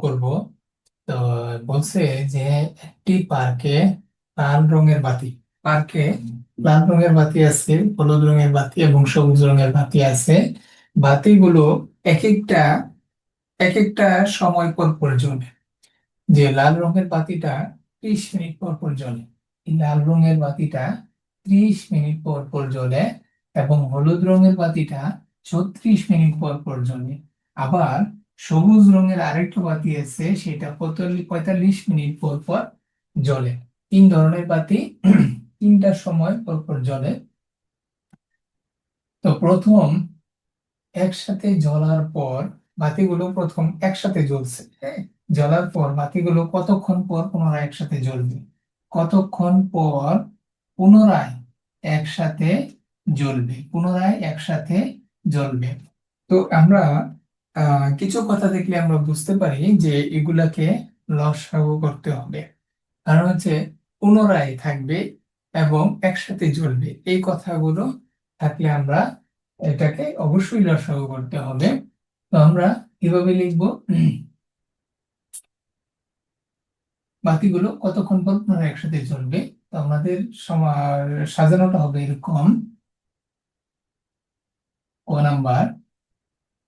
করব। তো বলছে যে একটি পার্কে লাল রঙের বাতি পার্কে লাল রঙের বাতি আছে হলুদ রঙের বাতি এবং সবুজ রঙের বাতি আছে। বাতিগুলো এক একটা এক একটা সময় পর পর জ্বলে। যে লাল রঙের বাতিটা ত্রিশ মিনিট পর পর জ্বলে এই লাল রঙের বাতিটা ত্রিশ মিনিট পর পর জ্বলে এবং হলুদ রঙের বাতিটা ছত্রিশ মিনিট পর পর জ্বলে। আবার সবুজ রঙের আরেকটা বাতি আছে, সেটা পঁয়তাল্লিশ মিনিট পর পর জ্বলে। তিন ধরনের বাতি, তিনটার সময় পর পর জ্বলে। তো প্রথম, একসাথে জ্বলার পর বাতিগুলো প্রথম একসাথে জ্বলছে হ্যাঁ? জ্বলার পর বাতিগুলো কতক্ষণ পর পুনরায় একসাথে জ্বলবে? কতক্ষণ পর পুনরায় একসাথে জ্বলবে? পুনরায় একসাথে জ্বলবে। তো আমরা কিছু কথা দেখলে আমরা বুঝতে পারি যে এগুলাকে লসাগু করতে হবে। কারণ হচ্ছে পুনরায় থাকবে এবং একসাথে জ্বলবে। এই কথাগুলো থাকলে আমরা এটাকে অবশ্যই লসাগু করতে হবে। তো আমরা কীভাবে লিখব? বাতিগুলো কতক্ষণ পর পুনরায় একসাথে জ্বলবে? তো আমাদের সাজানোটা হবে এরকম। ক নাম্বার?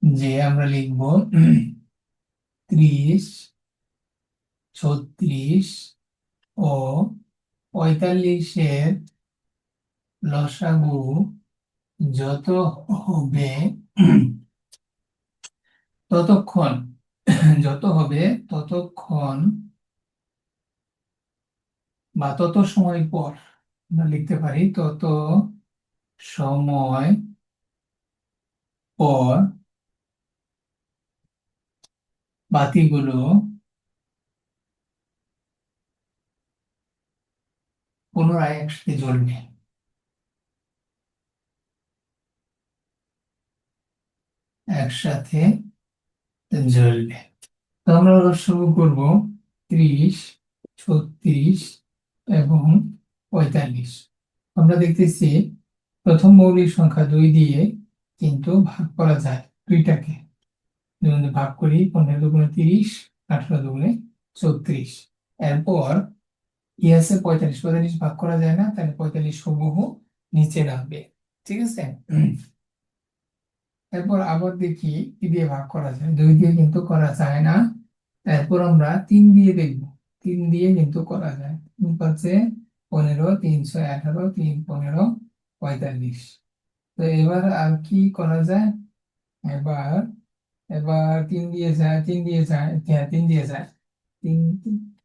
যে আমরা লিখব ত্রিশ, ছত্রিশ ও পঁয়তাল্লিশের লসাগু যত হবে, ততক্ষণ, যত হবে ততক্ষণ বা তত সময় পর আমরা লিখতে পারি তত সময় পর বাতিগুলো পুনরায় একসাথে জ্বলবে একসাথে জ্বলবে তো আমরা শুরু করব ত্রিশ, ছত্রিশ এবং পঁয়তাল্লিশ। আমরা দেখতেছি প্রথম মৌলিক সংখ্যা দুই দিয়ে কিন্তু ভাগ করা যায় দুইটাকে। যদি ভাগ করি পনেরো দুগুণে তিরিশ, আঠারো দুগুণে চৌত্রিশ। এরপর ই আছে পঁয়তাল্লিশ পঁয়তাল্লিশ ভাগ করা যায় না, তাহলে পঁয়তাল্লিশ হুবহু নিচে নামবে। ঠিক আছে? এরপর আবার দেখি কি দিয়ে ভাগ করা যায়। দুই দিয়ে কিন্তু করা যায় না। এরপর আমরা তিন দিয়ে দেখব। তিন দিয়ে কিন্তু করা যায়। তিন পনেরো, তিনশো আঠারো, তিন পনেরো, পঁয়তাল্লিশ। তো এবার আর কি করা যায়? এবার এবার তিন দিয়ে যায় তিন দিয়ে যায় হ্যাঁ তিন দিয়ে যায় তিন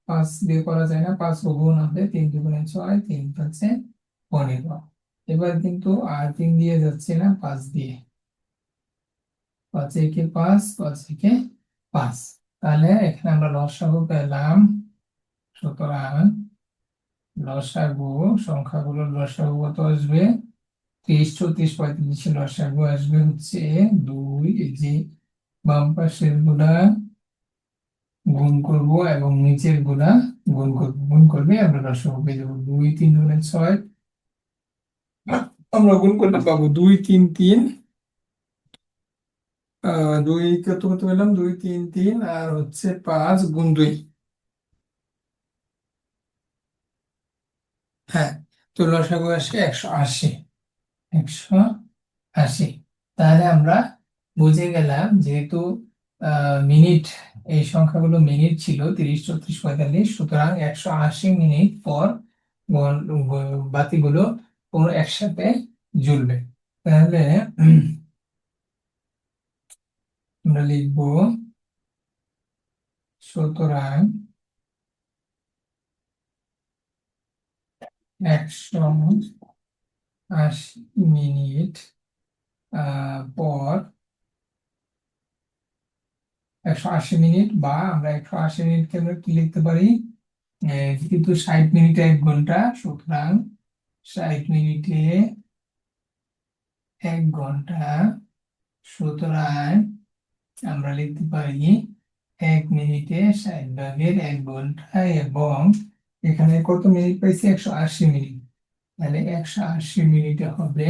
পাঁচ দিয়ে করা যায় না, পাঁচ গুণ হবে, তিন দুগুণে ছয়, তিন পাচ্ছে পনেরো। এবার কিন্তু আর তিন দিয়ে যাচ্ছে না, পাঁচ দিয়ে। পাঁচ একে পাঁচ পাঁচ একে পাঁচ। তাহলে এখানে আমরা লসাগু পেলাম। সুতরাং লসাগু সংখ্যাগুলোর লসাগু কত আসবে? তেইশ চৌত্রিশ পঁয়ত্রিশের লসাগু আসবে হচ্ছে দুই যে বাম পাশেরগুলা গুণ করব এবং নিচেরগুলা গুণ করব। গুণ করবে আমরা লসাগু পেয়ে যাব দুই তিন গুণে ছয়। আমরা গুণ করতে পাবো দুই তিন তিন। দুই কত কত পেলাম? দুই তিন তিন আর হচ্ছে পাঁচ গুণ দুই। হ্যাঁ তো লসাগু আসে একশো আশি। একশো আশি। তাহলে আমরা বুঝে গেলাম যেহেতু মিনিট এই সংখ্যাগুলো মিনিট ছিল তিরিশ চৌত্রিশ পঁয়তাল্লিশ সুতরাং একশো আশি মিনিট পর বাতিগুলো কোনো একসাথে জ্বলবে। তাহলে আমরা লিখব সুতরাং একশো আশি মিনিট আহ, পর একশো আশি মিনিট বা আমরা একশো আশি মিনিটকে আমরা কি লিখতে পারি? কিন্তু ষাট মিনিটে এক ঘণ্টা, সুতরাং ষাট মিনিটে এক ঘণ্টা, সুতরাং আমরা লিখতে পারি এক মিনিটে ষাট ভাগের এক ঘণ্টা এবং এখানে কত মিনিট পাইছি? একশো আশি মিনিট। তাহলে একশো আশি মিনিটে হবে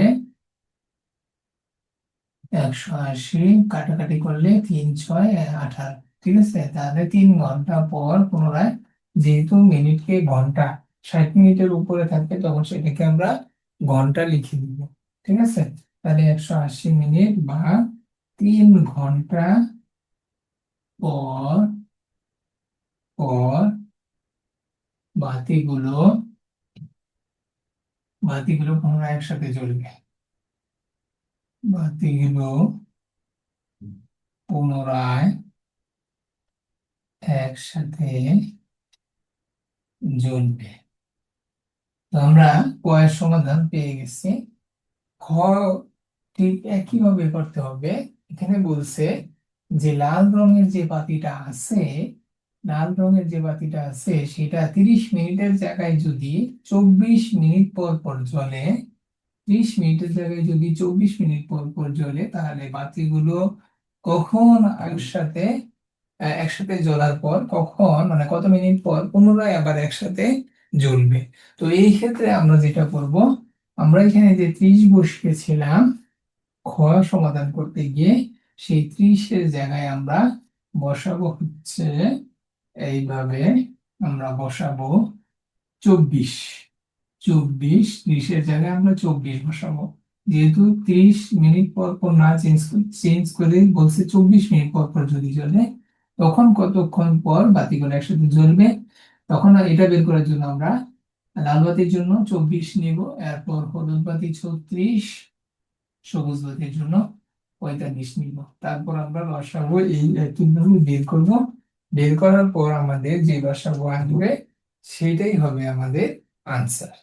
একশো আশি, কাটাকাটি করলে তিন ছয় আঠারো, ঠিক আছে? তাহলে তিন ঘণ্টা পর পুনরায় যেহেতু মিনিটকে ঘণ্টা, ষাট মিনিটের উপরে থাকবে তখন সেটাকে আমরা ঘণ্টা লিখে দিব, ঠিক আছে? তাহলে একশো আশি মিনিট বা তিন ঘণ্টা পর পর বাতিগুলো বাতিগুলো পুনরায় একসাথে জ্বলবে। বাতিগুলো পুনরায় একসাথে জ্বলবে তো আমরা কয়ের সমাধান পেয়ে গেছি। খ ঠিক একইভাবে করতে হবে। এখানে বলছে যে লাল রঙের যে বাতিটা আছে, লাল রঙের যে বাতিটা আছে, সেটা তিরিশ মিনিটের জায়গায় যদি চব্বিশ মিনিট পর পর জ্বলে ত্রিশ মিনিটের জায়গায় যদি চব্বিশ মিনিট পর পর জ্বলে, তাহলে বাতিগুলো কখন একসাথে একসাথে জ্বলার পর কখন মানে কত মিনিট পর পুনরায় আবার একসাথে জ্বলবে? তো এই ক্ষেত্রে আমরা যেটা করব, আমরা এখানে যে ত্রিশ বসিয়েছিলাম, খ সমাধান করতে গিয়ে সেই ত্রিশের জায়গায় আমরা বসাবো হচ্ছে, এইভাবে আমরা বসাবো চব্বিশ। চব্বিশ, ত্রিশের জায়গায় আমরা চব্বিশ বসাবো। যেহেতু ত্রিশ মিনিট পর পর না চেঞ্জ চেঞ্জ করে বলছে চব্বিশ মিনিট পর পর যদি জ্বলে, তখন কতক্ষণ পর বাতিগুলো একসাথে জ্বলবে? তখন এটা বের করার জন্য আমরা লাল বাতির জন্য চব্বিশ নিব, এরপর হলুদ বাতি ছত্রিশ, সবুজ বাতির জন্য পঁয়তাল্লিশ নিব। তারপর আমরা বসাবো এই একইভাবে বের করব। বের করার পর আমাদের যে বসাবো আসবে সেটাই হবে আমাদের আনসার